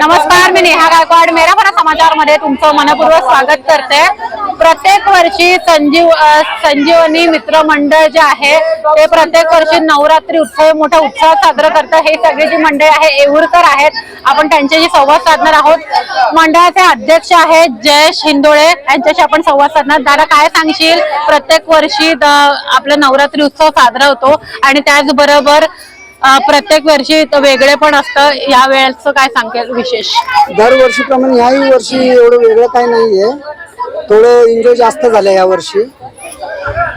नमस्कार मी नेहा गायकवाड. मेरा मना समाचारमध्ये तुमचं मनपूर्वक स्वागत करते. प्रत्येक वर्षी संजीव संजीवनी मित्र मंडळ जे आहे ते प्रत्येक वर्षी नवरात्री उत्सव मोठा उत्सव साजरा करतात. हे सगळे जी मंडळ आहे येऊरकर आहेत. आपण त्यांच्याशी संवाद साधणार आहोत. मंडळाचे अध्यक्ष आहेत जयेश हिंदोळे. यांच्याशी आपण संवाद साधणार. दादा काय सांगशील? प्रत्येक वर्षी आपला नवरात्री उत्सव साजरा होतो आणि त्याचबरोबर प्रत्येक वर्षी वेगळे पण असतं. या वेळेचं काय सांगेल विशेष? दरवर्षीप्रमाणे ह्याही वर्षी एवढं वेगळं काय नाहीये. थोडं एन्जॉय जास्त झालं या वर्षी.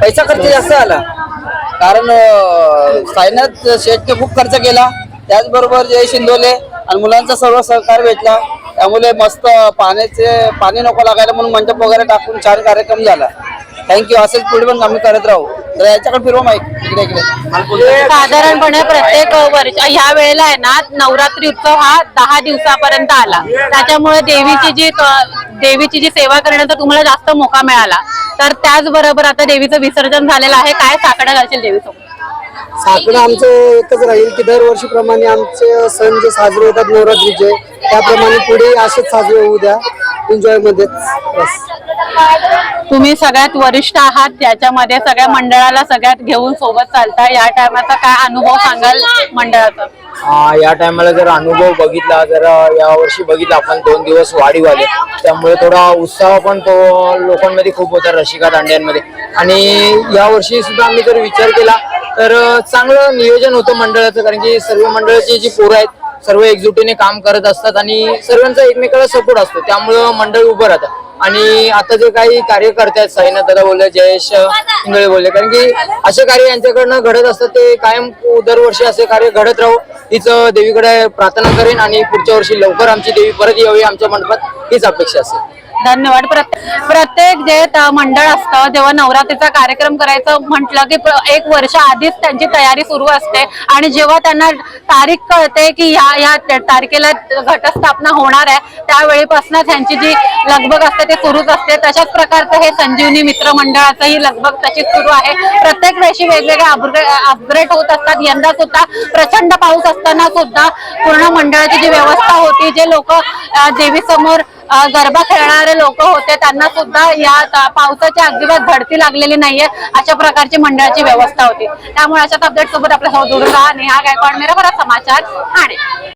पैसा खर्च जास्त आला कारण अं, साईनाथ शेठने खूप खर्च केला. त्याचबरोबर जय शिंदोले आणि मुलांचा सर्व सहकार भेटला. त्यामुळे मस्त पाण्याचे पाणी नको लागायला म्हणून मंडप वगैरे टाकून छान कार्यक्रम झाला. थँक्यू असेच पुढे पण आम्ही करत राहू. तर याच्याकडे फिरवा इकडे इकडे. साधारणपणे प्रत्येक वर्ष ह्या वेळेला आहे ना नवरात्री उत्सव हा दहा दिवसापर्यंत आला. त्याच्यामुळे देवीची जी देवीची जी सेवा करण्याचा तुम्हाला जास्त मोका मिळाला. तर त्याचबरोबर आता देवीचं विसर्जन झालेलं आहे. काय साकडं घालशील देवीसोबत? साकडं आमचं एकच राहील की दरवर्षीप्रमाणे आमचे सण जे साजरे होतात नवरात्रीचे त्याप्रमाणे पुढे असेच साजरे होऊ द्या. एन्जॉय मध्येच. बस. तुम्ही सगळ्यात वरिष्ठ आहात त्याच्यामध्ये सगळ्या मंडळाला सगळ्यात घेऊन सोबत चालता या टायमाचा काय अनुभव सांगाल मंडळाचा? या टायमाला जर अनुभव बघितला जर या वर्षी बघितला आपण दोन दिवस वाढीव आले त्यामुळे थोडा उत्साह पण तो लोकांमध्ये खूप होता रसिका दांड्यांमध्ये. आणि या वर्षी सुद्धा आम्ही जर विचार केला तर चांगलं नियोजन होतं मंडळाचं कारण की सर्व मंडळाची जी पोरं आहेत सर्व एकजुटीने काम करत असतात आणि सर्वांचा एकमेकाला सपोर्ट असतो. त्यामुळं मंडळ उभं राहतं. आणि आता जे काही कार्यकर्ते आहेत साईनाथ दादा बोलले जयेश इंगळे बोलले कारण की असे कार्य यांच्याकडनं घडत असतात ते कायम दरवर्षी असे कार्य घडत राहू हीच देवीकडे प्रार्थना करेन आणि पुढच्या वर्षी लवकर आमची देवी परत यावी आमच्या मंडपात हीच अपेक्षा असेल. धन्यवाद प्रत्येक जे मंडळ असतं जेव्हा नवरात्रीचा कार्यक्रम करायचं म्हटलं की एक वर्ष आधीच त्यांची तयारी सुरू असते. आणि जेव्हा त्यांना तारीख कळते की ह्या ह्या तारखेला घटस्थापना होणार आहे त्यावेळीपासून त्यांची जी लगबग असते ते सुरूच असते. तशाच प्रकारचं हे संजीवनी मित्र मंडळाचं ही लगबग तशीच सुरू आहे. प्रत्येक वर्षी वेगवेगळे अपग्रेड होत असतात. यंदा सुद्धा प्रचंड पाऊस असताना सुद्धा पूर्ण मंडळाची जी व्यवस्था होती जे लोक देवी समोर गरबा खेळणारे लोक होते त्यांना सुद्धा या पावसाच्या पावसाची अजिबात धडती लागलेली नाहीये अशा प्रकारची मंडळाची व्यवस्था होती. त्यामुळे अशाच अपडेट सोबत आपल्यासोबत जोडून राहा. नेहा गायकवाड मेरा बरा समाचार ठाणे.